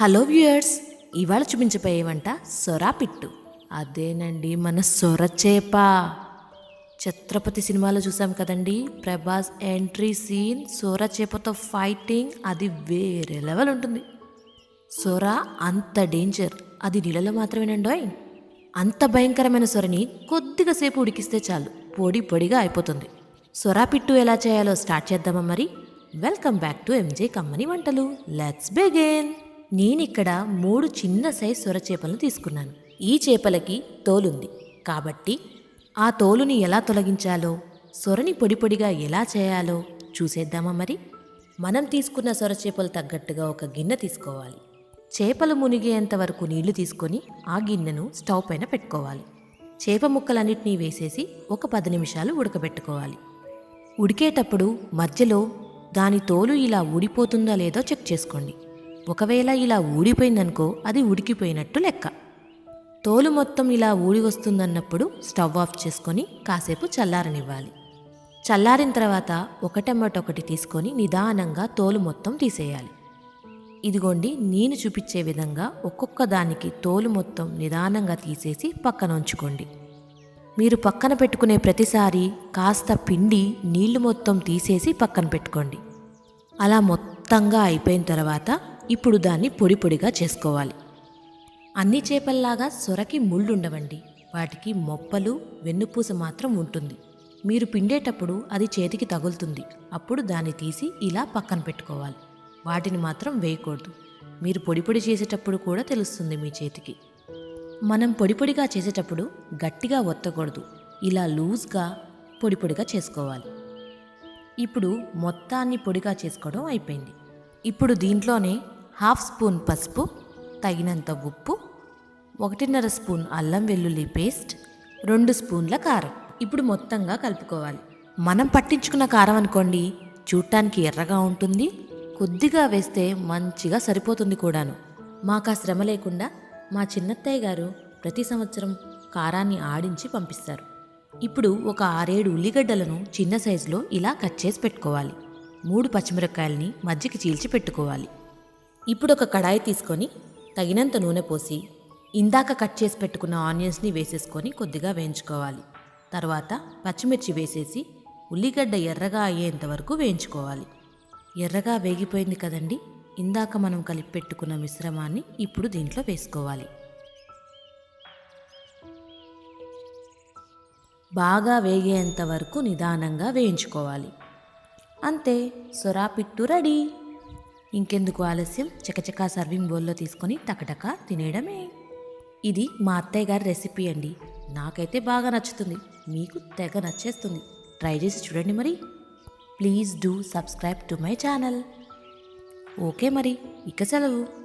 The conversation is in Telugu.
హలో వ్యూయర్స్ ఇవాళ చూపించబోయే వంట సొరా పిట్టు. అదేనండి మన సొర చేప. ఛత్రపతి సినిమాలో చూసాం కదండి ప్రభాస్ ఎంట్రీ సీన్ సొర చేపతో ఫైటింగ్ అది వేరే లెవెల్ ఉంటుంది. సొర అంత డేంజర్ అది నీళ్ళలో మాత్రమేనండోయ్ అంత భయంకరమైన సొరని కొద్దిగా సేపు ఉడికిస్తే చాలు పొడి పొడిగా అయిపోతుంది. సొర పిట్టు ఎలా చేయాలో స్టార్ట్ చేద్దామా మరి? వెల్కమ్ బ్యాక్ టు ఎంజే కమ్మని వంటలు లెట్స్ బిగిన్. నేనిక్కడ మూడు చిన్న సైజ్ సొర చేపలను తీసుకున్నాను. ఈ చేపలకి తోలుంది. కాబట్టి ఆ తోలుని ఎలా తొలగించాలో సొరని పొడి పొడిగా ఎలా చేయాలో చూసేద్దామా మరి? మనం తీసుకున్న సొర చేపలు తగ్గట్టుగా ఒక గిన్నె తీసుకోవాలి. చేపలు మునిగేంత వరకు నీళ్ళు తీసుకొని ఆ గిన్నెను స్టవ్ పైన పెట్టుకోవాలి. చేప ముక్కలన్నిటినీ వేసేసి ఒక పది నిమిషాలు ఉడకబెట్టుకోవాలి. ఉడికేటప్పుడు మధ్యలో దాని తోలు ఇలా ఊడిపోతుందా లేదో చెక్ చేసుకోండి. ఒకవేళ ఇలా ఊడిపోయిందనుకో అది ఉడికిపోయినట్టు లెక్క. తోలు మొత్తం ఇలా ఊడి వస్తుందన్నప్పుడు స్టవ్ ఆఫ్ చేసుకొని కాసేపు చల్లారనివ్వాలి. చల్లారిన తర్వాత ఒకటెమ్మట ఒకటి తీసుకొని నిదానంగా తోలు మొత్తం తీసేయాలి. ఇదిగోండి నేను చూపించే విధంగా ఒక్కొక్క దానికి తోలు మొత్తం నిదానంగా తీసేసి పక్కన ఉంచుకోండి. మీరు పక్కన పెట్టుకునే ప్రతిసారి కాస్త పిండి నీళ్ళు మొత్తం తీసేసి పక్కన పెట్టుకోండి. అలా మొత్తంగా అయిపోయిన తర్వాత ఇప్పుడు దాన్ని పొడి పొడిగా చేసుకోవాలి. అన్ని చేపల్లాగా సొరకి ముళ్ళుండవండి. వాటికి మొప్పలు వెన్నుపూస మాత్రం ఉంటుంది. మీరు పిండేటప్పుడు అది చేతికి తగులుతుంది. అప్పుడు దాన్ని తీసి ఇలా పక్కన పెట్టుకోవాలి. వాటిని మాత్రం వేయకూడదు. మీరు పొడి పొడి చేసేటప్పుడు కూడా తెలుస్తుంది మీ చేతికి. మనం పొడి పొడిగా చేసేటప్పుడు గట్టిగా ఒత్తకూడదు. ఇలా లూజ్గా పొడి పొడిగా చేసుకోవాలి. ఇప్పుడు మొత్తాన్ని పొడిగా చేసుకోవడం అయిపోయింది. ఇప్పుడు దీంట్లోనే హాఫ్ స్పూన్ పసుపు తగినంత ఉప్పు ఒకటిన్నర స్పూన్ అల్లం వెల్లుల్లి పేస్ట్ రెండు స్పూన్ల కారం. ఇప్పుడు మొత్తంగా కలుపుకోవాలి. మనం పట్టించుకున్న కారం అనుకోండి చూడటానికి ఎర్రగా ఉంటుంది కొద్దిగా వేస్తే మంచిగా సరిపోతుంది కూడాను. మాకు ఆ శ్రమ లేకుండా మా చిన్నత్తయ్య గారు ప్రతి సంవత్సరం కారాన్ని ఆడించి పంపిస్తారు. ఇప్పుడు ఒక ఆరేడు ఉల్లిగడ్డలను చిన్న సైజులో ఇలా కట్ చేసి పెట్టుకోవాలి. మూడు పచ్చిమిరపకాయలని మజ్జికి చీల్చి పెట్టుకోవాలి. ఇప్పుడు ఒక కడాయి తీసుకొని తగినంత నూనె పోసి ఇందాక కట్ చేసి పెట్టుకున్న ఆనియన్స్ని వేసేసుకొని కొద్దిగా వేయించుకోవాలి. తర్వాత పచ్చిమిర్చి వేసేసి ఉల్లిగడ్డ ఎర్రగా అయ్యేంత వరకు వేయించుకోవాలి. ఎర్రగా వేగిపోయింది కదండి ఇందాక మనం కలిపి పెట్టుకున్న మిశ్రమాన్ని ఇప్పుడు దీంట్లో వేసుకోవాలి. బాగా వేగేంత వరకు నిదానంగా వేయించుకోవాలి. అంతే సొరా పిట్టు రెడీ. ఇంకెందుకు ఆలస్యం? చకచకా సర్వింగ్ బౌల్లో తీసుకొని టకటక తినేయడమే. ఇది మా అత్తయ్య గారి రెసిపీ అండి. నాకైతే బాగా నచ్చుతుంది. మీకు తెగ నచ్చేస్తుంది. ట్రై చేసి చూడండి మరి. Please do subscribe to my channel. Okay మరి. ఇక సెలవు.